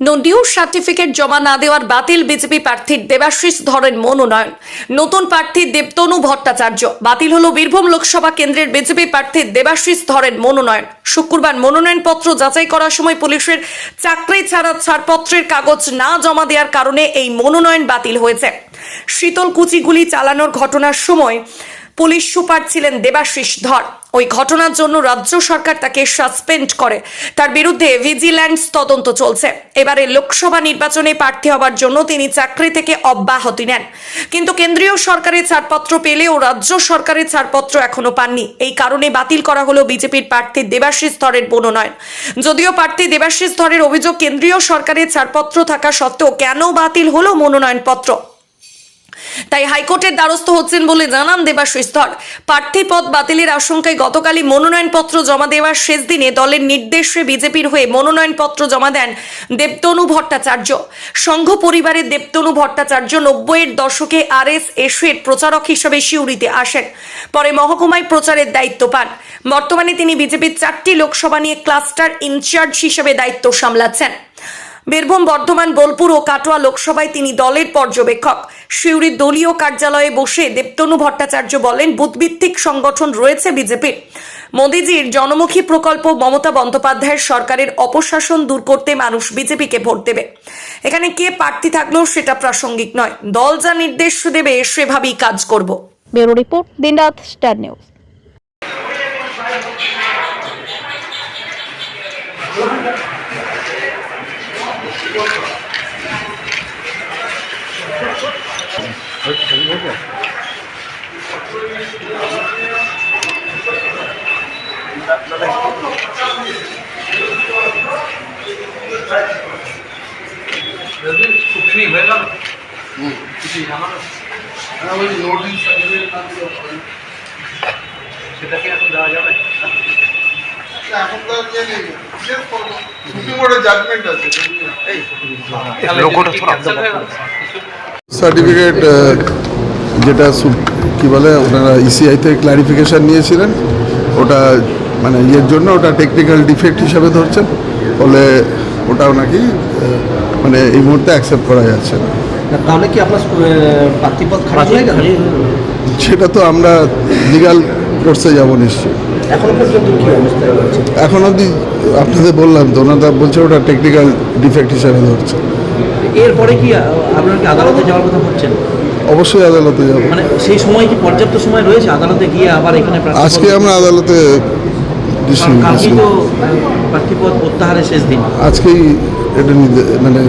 No due certificate জমা না দেওয়ার বাতিল বিজেপি প্রার্থীর দেবাশিস ধরেন মনোনয়ন। নতুন প্রার্থী দেবতনু ভট্টাচার্য। বাতিল হলো বীরভূম লোকসভা কেন্দ্রের বিজেপি প্রার্থী দেবাশিস ধরেন মনোনয়ন। শুক্রবার মনোনয়নপত্র যাচাই করার সময় পুলিশের চাকরি ছাড়া ছাড়পত্রের কাগজ না জমা দেওয়ার কারণে এই মনোনয়ন বাতিল হয়েছে। শীতল কুচিগুলি চালানোর ঘটনার সময় পুলিশ সুপার ছিলেন দেবাশিস ধর। ওই ঘটনার জন্য রাজ্য সরকার তাকে সাসপেন্ড করে। তার বিরুদ্ধে ভিজিল্যান্স তদন্ত চলছে। এবারে লোকসভা নির্বাচনে প্রার্থী হবার জন্য তিনি চাকরি থেকে অব্যাহতি নেন। কিন্তু কেন্দ্রীয় সরকারের ছাড়পত্র পেলেও রাজ্য সরকারের ছাড়পত্র এখনও পাননি। এই কারণে বাতিল করা হলো বিজেপির প্রার্থী দেবাশিস ধরের মনোনয়ন। যদিও প্রার্থী দেবাশিস ধরের অভিযোগ কেন্দ্রীয় সরকারের ছাড়পত্র থাকা সত্ত্বেও কেন বাতিল হলো মনোনয়নপত্র? তাই হাইকোর্টের দ্বারস্থ হচ্ছেন বলে জানান দেবাশিস ধর প্রার্থী পদ বাতিলের আশঙ্কায় গতকালই মনোনয়নপত্র জমা দেওয়ার শেষ দিনে দলের নির্দেশে বিজেপির হয়ে মনোনয়নপত্র জমা দেন দেবতনু ভট্টাচার্য। সংঘ পরিবারের দেবতনু ভট্টাচার্য নব্বইয়ের দশকে আর এস এসের প্রচারক হিসেবে শিউরিতে আসেন। পরে মহকুমায় প্রচারের দায়িত্ব পান। বর্তমানে তিনি বিজেপির চারটি লোকসভা নিয়ে ক্লাস্টার ইনচার্জ হিসেবে দায়িত্ব সামলাচ্ছেন। বীরভূম, বর্ধমান, বোলপুর ও কাটোয়া লোকসভায় তিনি দলের পর্যবেক্ষক। সিউড়ির দলীয় কার্যালয়ে বসে দেবতনু ভট্টাচার্য বলেন, বুথভিত্তিক সংগঠন রয়েছে বিজেপির। মোদিজির জনমুখী প্রকল্প মমতা বন্দ্যোপাধ্যায়ের সরকারের অপশাসন দূর করতে মানুষ বিজেপিকে ভোট দেবে। এখানে কে প্রার্থী থাকলেও সেটা প্রাসঙ্গিক নয়। দল যা নির্দেশ দেবে, সেভাবেই কাজ করব। ব্যুরো রিপোর্ট, দিনরাত স্টার নিউজ। ছুটি জানানো সেটাকে এখন দেওয়া যাবে সার্টিফিকেট যেটা সু- কি বলে ওনারা ইসিআইতে থেকে ক্লারিফিকেশান নিয়েছিলেন। ওটা মানে ইয়ের জন্য ওটা টেকনিক্যাল ডিফেক্ট হিসাবে ধরছেন। ফলে ওটাও নাকি মানে এই মুহূর্তে অ্যাকসেপ্ট করা যাচ্ছে না। না, তাহলে কি আপনার প্রার্থীপদ খারাপ হয়ে গেল? সেটা তো আমরা লিগাল কোর্সে যাব নিশ্চয়ই। এখনও পর্যন্ত কি রয়েছে এখন অবধি আপনাদের বললাম তো ওনারা বলছে ওটা টেকনিক্যাল ডিফেক্ট হিসাবে ধরছে। এরপরে কি আপনার কি আদালতে যাওয়ার কথা ভাবছেন? অবশ্যই আদালতে যাব। মানে সেই সময় কি পর্যাপ্ত সময় রয়েছে? আদালতে গিয়ে আবার এখানে আজকে আমরা আদালতে প্রার্থীপদ প্রত্যাহারের শেষ দিন? আজকেই এটা মানে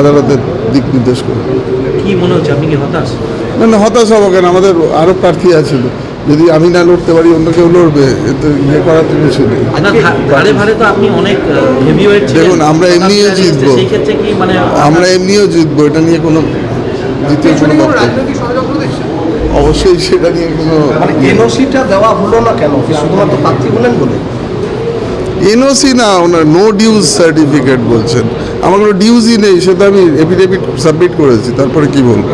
আদালতের দিক নির্দেশ করে। কি মনে হচ্ছে? আপনি কি হতাশ? না না হতাশ হব কেন? আমাদের আরও প্রার্থী আছে যদি আমি না লড়তে পারি অন্য কেউ লড়বে এতে ইয়ে করার তো কিছু নেই। দেখুন, আমরা এমনিও জিতবো। মানে আমরা এমনিও জিতবো এটা নিয়ে কোনো দ্বিতীয় কোনো অবশ্যই সেটা নিয়ে কোনো মানে এনওসিটা দেওয়া হলো না কেন? শুধুমাত্র প্রার্থী হলেন বলে? এনওসি না ওনার নো ডিউজ সার্টিফিকেট বলছেন। আমার কোনো ডিউজই নেই সেটা আমি এফিডেভিট সাবমিট করেছি তারপরে কি বলব?